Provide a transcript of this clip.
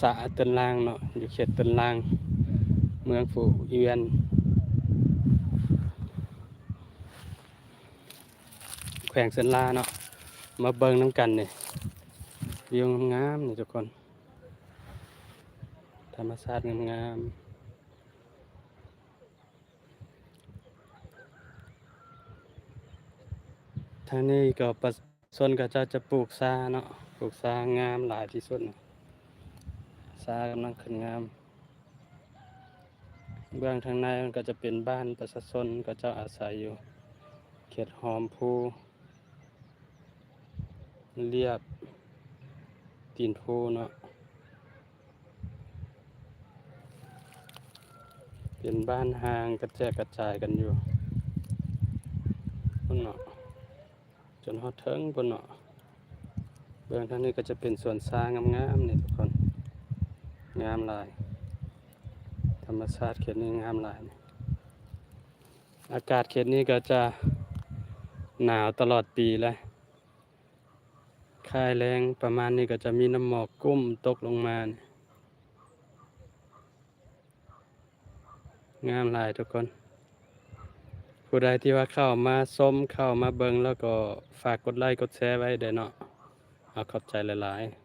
สะตันลางเนาะอยู่เขตตันลาง เมืองฝูเอียนแขวงเซนลาเนาะมาเบิ่งน้ำกันเนี่วิวงามๆนี่ทุกคน ธรรมชาติงามๆทางนี้ก็ประส่วนก็จะจะปลูกซาเนาะปลูกซางามหลายที่สุดเนาะ ซากำลังขึ้นงาม เบื้องทางในมันก็จะเป็นบ้านประชาชนก็จะอาศัยอยู่ เขตหอมภูเรียบตีนภูเนาะเป็นบ้านห่างกระแจกกระจายกันอยู่บนเนาะจนฮอดเทิงบนเนาะเบื้องทางนี้ก็จะเป็นสวนสร้างงามๆนี่ทุกคน งามลาย ธรรมชาติเขตนี้งามลาย อากาศเขตนี้ก็จะหนาวตลอดปีเลยคายแรงประมาณนี้ก็จะมีน้ำหมอกกุ้มตกลงมา งามลายทุกคน ผู้ใดที่ว่าเข้ามาส้มเข้ามาเบิงแล้วก็ฝากกดไลค์กดแชร์ไว้เด้อเนาะเอาขอบใจหลายๆ